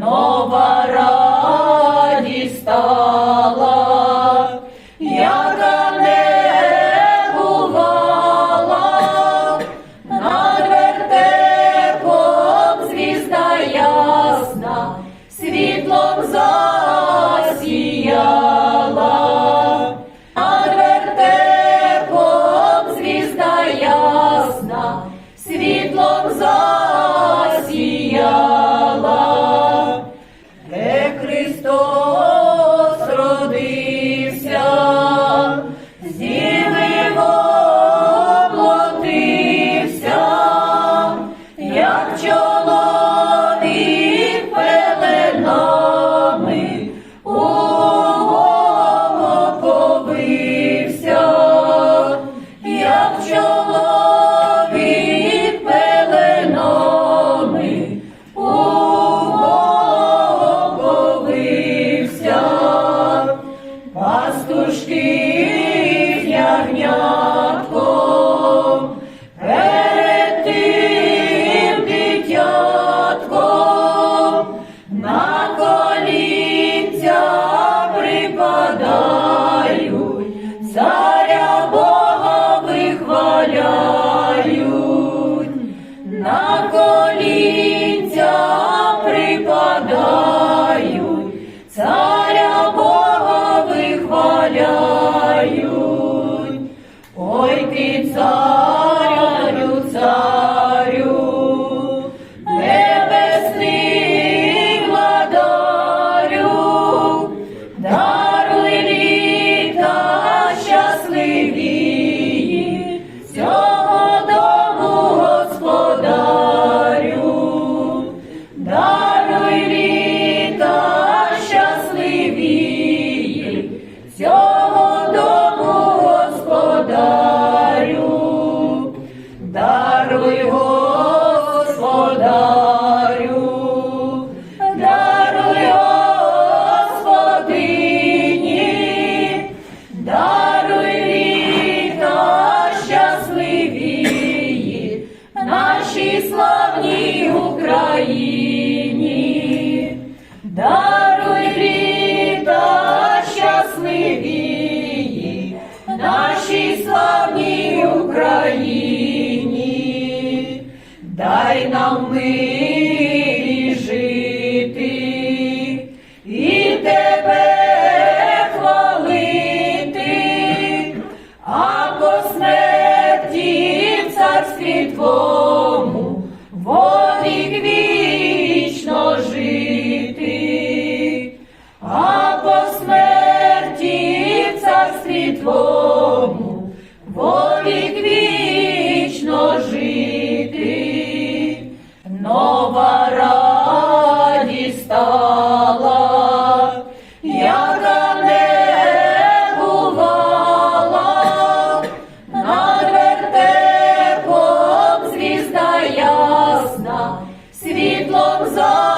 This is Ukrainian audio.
нова радість стала, яка не бувала, над вертепом звізда ясна, світлом засіяла, joy. даруй літа щасливі нашій славній Україні, дай нам мирі жити і тебе хвалити, а по смерті в. Твому, вовік вічно жити, нова радість стала, яка не бувала, над вертепом звізда ясна, світлом засіяла.